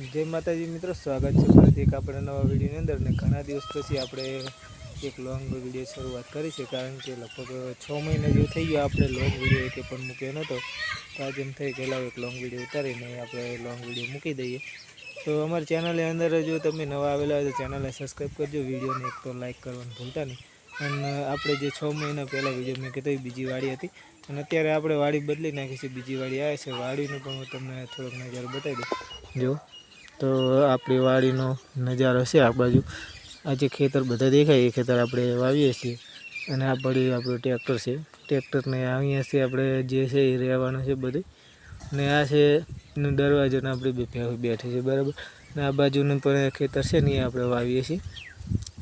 જય માતાજી મિત્રો, સ્વાગત છે ફરીથી એક આપણે નવા વિડીયોની અંદર ને ઘણા દિવસ પછી આપણે એક લોંગ વીડિયો શરૂઆત કરી છે, કારણ કે લગભગ છ મહિના જેવું થઈ ગયો આપણે લોંગ વીડિયો એક પણ મૂક્યો નહોતો તો આજે એમ થઈ ગયેલા એક લોંગ વીડિયો ઉતારીને આપણે લોંગ વીડિયો મૂકી દઈએ. તો અમારી ચેનલની અંદર જો તમે નવા આવેલા હોય તો ચેનલને સબસ્ક્રાઈબ કરજો વિડીયોને એક તો લાઈક કરવાનું ભૂલતા નહીં. અને આપણે જે છ મહિના પહેલાં વીડિયો મેં એ બીજી વાડી હતી. અને અત્યારે આપણે વાડી બદલી નાખી છે, બીજી વાડી આવે છે. વાડીનું પણ હું તમને થોડોક નજર બતાવી દઉં. જો તો આપણી વાડીનો નજારો છે આ બાજુ. આ જે ખેતર બધા દેખાય, એ ખેતર આપણે વાવીએ છીએ. અને આ પડી આપણું ટ્રેક્ટર છે. ટ્રેક્ટરને અહીંયાથી આપણે જે છે એ રહેવાનું છે બધું. ને આ છે એનો દરવાજો આપણે બે બેઠી છે, બરાબર? ને આ બાજુનું પણ ખેતર છે ને એ આપણે વાવીએ છીએ.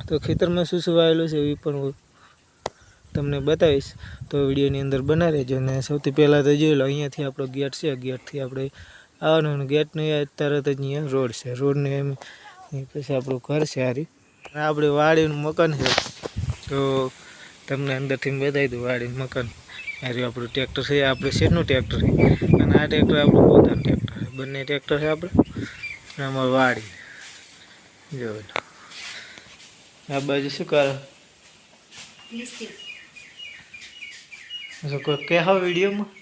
તો ખેતરમાં શું શું વાવેલું છે એ પણ હું તમને બતાવીશ. તો વિડીયોની અંદર બના રહેજો અને સૌથી પહેલાં તો જોઈ લો, અહીંયાથી આપણો ગેટ છે. ગેટથી આપણે આવવાનું ગેટ ગેટનું તરત જ અહીંયા રોડ છે. રોડને એમ પછી આપણું ઘર છે હારી. આપણે વાડીનું મકાન છે. તો તમને અંદરથી બતાવી દઉં વાડીનું મકાન. હારી આપણું ટ્રેક્ટર છે. આપણે શેરનું ટ્રેક્ટર છે. અને આ ટ્રેક્ટર આપણું પોતાનું ટ્રેક્ટર છે. બંને ટ્રેક્ટર છે આપણે. અને અમારું વાડી જો. આ બાજુ શું કરે? શું કે કહો વિડીયોમાં?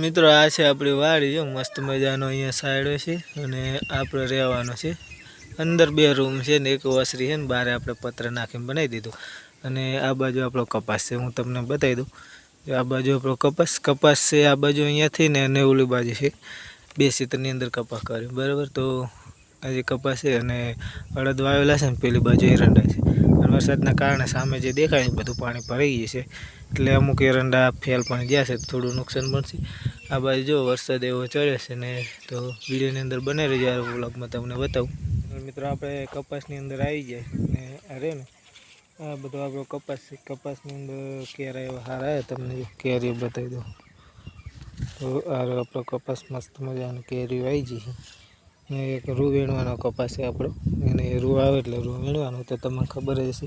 મિત્રો, આ છે આપણી વાડી. જો, મસ્ત મજાનો અહીંયા સાઈડો છે અને આપણે રહેવાનો છે. અંદર બે રૂમ છે ને એક વસરી છે ને બહાર આપણે પત્ર નાખીને બનાવી દીધું. અને આ બાજુ આપણો કપાસ છે, હું તમને બતાવી દઉં. જો, આ બાજુ આપણો કપાસ. કપાસ છે આ બાજુ અહીંયાથી ને અને ઓલી બાજુ છે. બે સીતરની અંદર કપાસ કર્યો. બરાબર? તો આજે કપાસ છે અને અડદ વાવેલા છે ને પેલી બાજુ એરંડા છે. અને વરસાદના કારણે સામે જે દેખાય બધું પાણી ભરાઈ ગયું છે. એટલે અમુક એરંડા ફેલ પણ ગયા છે થોડું નુકસાન પણ છે આ બાજુ જો વરસાદ એવો ચડે છે ને, તો વિડીયોની અંદર બને રહી જાય વ્લોગમાં તમને બતાવું. મિત્રો આપણે કપાસની અંદર આવી જાય ને અરે ને, આ બધો આપણો કપાસ કપાસની અંદર કેરા એવા હારા તમને કેરી બતાવી દઉં. તો આ આપણો કપાસ, મસ્ત મજાની કેરી આવી જાય ને એક રૂ વીણવાનો કપાસ છે આપણો. એને રૂ આવે એટલે રૂ વીણવાનો, તો તમને ખબર જ હશે.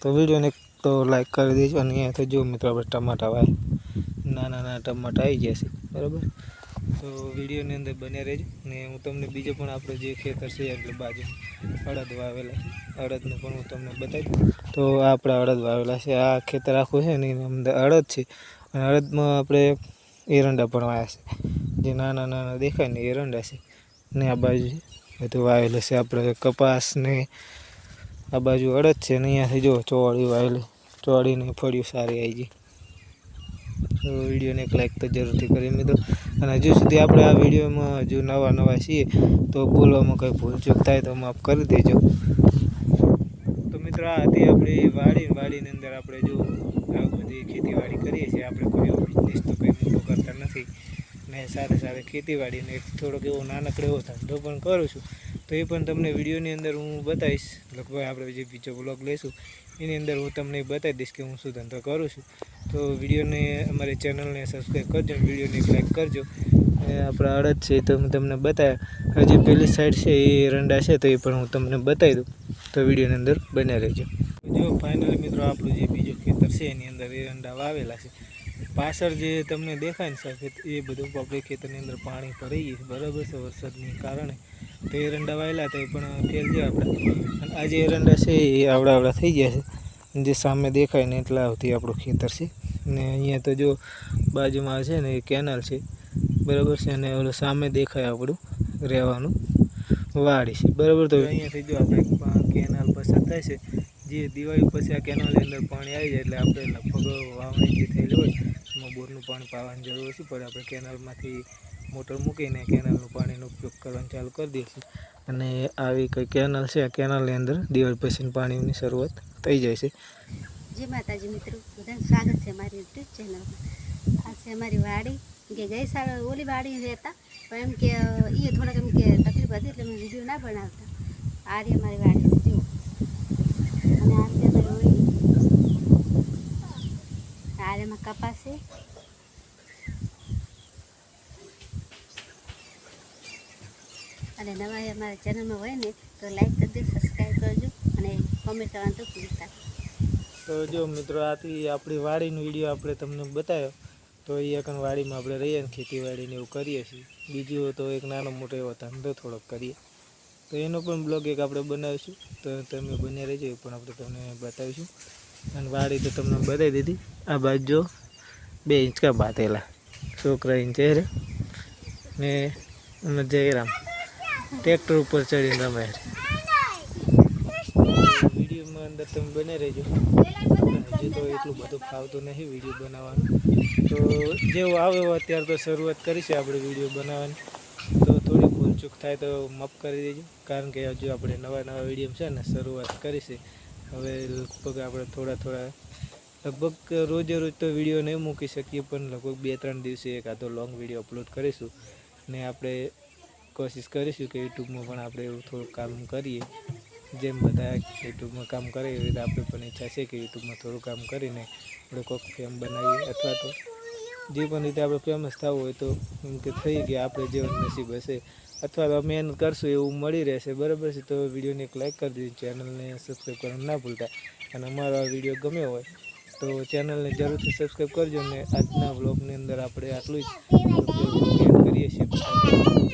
તો વિડીયોને તો લાઈક કરી દેજો અને અહીંયા તો જો મિત્રો આપણે ટમાટા વાય નાના નાના ટમાટા આવી ગયા છે બરાબર? તો વિડીયોની અંદર બને રહેજો, ને હું તમને બીજો પણ આપણે જે ખેતર છે, એટલે બાજુ અડદ વાવેલા અડદનું પણ હું તમને બતાવી તો આપણા અડદ વાવેલા છે, આ ખેતર આખું છે ને એની અંદર અડદ છે, અને અડદમાં આપણે એરંડા પણ વાવ્યા છે, જે નાના નાના દેખાય ને એરંડા છે, ને આ બાજુ બધું વાવેલું છે, આપણે કપાસ ને આ બાજુ અડદ છે, ને અહીંયાથી જો ચોળી વાવેલી ચોળીને ફળિયું સારી આવી ગઈ. તો વિડીયોને એક લાઈક તો જરૂરથી કરી મિત્રો. અને હજુ સુધી આપણે આ વિડીયોમાં હજુ નવા નવા છીએ, તો બોલવામાં કંઈ ભૂલચૂક થાય તો માફ કરી દેજો. તો મિત્રો આ હતી આપણી વાડી વાડીની અંદર આપણે જો આવી બધી ખેતીવાડી કરીએ છીએ, આપણે કોઈ એવો બિઝનેસ તો કંઈ મોટો કરતા નથી. ને સાથે સાથે ખેતીવાડીને થોડોક એવો નાનકડો એવો ધંધો પણ કરું છું. તો એ પણ તમને વિડીયોની અંદર હું બતાવીશ. લગભગ આપણે જે બીજો બ્લોગ લઈશું, એની અંદર હું તમને બતાવી દઈશ કે હું શું ધંધો કરું છું. તો વિડીયોને અમારી ચેનલને સબસ્ક્રાઈબ કરજો વિડીયોને એક કરજો. અને આપણા અડદ છે તો હું તમને બતાવ્યા. હજી પેલી સાઈડ છે એ એરંડા છે તો એ પણ હું તમને બતાવી દઉં. તો વિડીયોની અંદર બન્યા રહેજો. જો ફાઇનલી મિત્રો આપણું જે બીજું ખેતર છે એની અંદર એરંડા વાવેલા છે. પાછળ જે તમને દેખાય ને સાહેબ, એ બધું આપણે ખેતરની અંદર પાણી ભરાઈ બરાબર છે વરસાદને કારણે. તો એરંડા વાવેલા તો એ પણ ફેલ છે આપણે. આ જે એરંડા છે, એ આવડા આવડા થઈ ગયા છે. જે સામે દેખાય ને એટલા આવતી આપણું ખેતર છે. ને અહીંયા તો જો બાજુમાં છે ને, એ કેનાલ છે. બરાબર છે? અને ઓલું સામે દેખાય આપણું રહેવાનું વાડી છે. બરાબર તો? અહીંયાથી જો આપણે કેનાલ પસાર થાય છે, જે દિવાળી પછી આ કેનાલની અંદર પાણી આવી જાય એટલે આપણે લગભગ વાવણી જે થયેલી હોય, એમાં બોરનું પાણી પાવાની જરૂર ઓછી પડે. આપણે કેનાલમાંથી મોટર મૂકીને કેનાલનું પાણીનો ઉપયોગ કરવાનું ચાલુ કરી દઈશું. અને આવી કઈ કેનાલ છે, આ કેનાલની અંદર દિવાળી પછીની પાણીની શરૂઆત થઈ જાય છે. જે માતાજી મિત્રો, બધાને સ્વાગત છે મારી યુટ્યુબ ચેનલમાં. આ છે અમારી વાડી. કે ગઈ સાલ ઓલી વાડી રહેતા પણ એમ કે એ થોડાક એમ કે તકલીફ હતી એટલે અમે વીડિયો ના બનાવતા. આ રહી અમારી વાડી અને આ રીતે અમારી ઓળી આ એમાં કપાસ છે. અને નવા અમારા ચેનલમાં હોય ને, તો લાઈક કરજો સબસ્ક્રાઈબ કરજો અને કોમેન્ટ કરવાનું તો ભૂલતા તો જો મિત્રો, આથી આપણી વાડીનો વીડિયો આપણે તમને બતાવ્યો, તો એ એક વાડીમાં આપણે રહીએ ને ખેતીવાડીને એવું કરીએ છીએ. બીજું તો એક નાનો મોટો એવો ધંધો થોડોક કરીએ. તો એનો પણ બ્લોગ એક આપણે બનાવીશું. તો તમે બને રહેજો પણ આપણે તમને બતાવીશું. અને વાડી તો તમને બતાવી દીધી. આ બાજુ જો બે ઇંચકા બાંધેલા. છોકરા ઇંચે ને જયરામ. ટ્રેક્ટર ઉપર ચડીને રમે વિડીયોમાં અંદર તમે બને રહેજો. હજી તો એટલું બધું ફાવતું નથી વીડિયો બનાવવાનું. તો જેવો આવે અત્યારે તો શરૂઆત કરીશું આપણે વીડિયો બનાવવાની. તો થોડી ભૂલચૂક થાય તો માફ કરી દેજો. કારણ કે હજુ આપણે નવા નવા વીડિયો છે ને શરૂઆત કરીશું હવે લગભગ આપણે થોડા થોડા લગભગ રોજે રોજ તો વીડિયો નહીં મૂકી શકીએ પણ લગભગ બે ત્રણ દિવસે એક આધો લોંગ વીડિયો અપલોડ કરીશું. ને આપણે કોશિશ કરીશું કે યુટ્યુબમાં પણ આપણે એવું થોડુંક કામ કરીએ. જેમ બધા યુટ્યુબમાં કામ કરે એવી રીતે આપણે પણ ઈચ્છા છે કે યુટ્યુબમાં થોડું કામ કરીને આપણે કોઈક ફેમ બનાવીએ અથવા તો જે પણ રીતે આપણે ફેમસ થવું હોય તો એમ કે થઈ ગયા આપણે જેવું નસીબ હશે અથવા તો મહેનત કરશું એવું મળી રહેશે. બરાબર છે? તો વિડીયોને એક લાઇક કરી દીધી ચેનલને સબસ્ક્રાઈબ કરવાનું ના ભૂલતા. અને અમારો આ વીડિયો ગમ્યો હોય તો ચેનલને જરૂરથી સબસ્ક્રાઈબ કરજો અને આજના વ્લોગની અંદર આપણે આટલું જ. કરીએ છીએ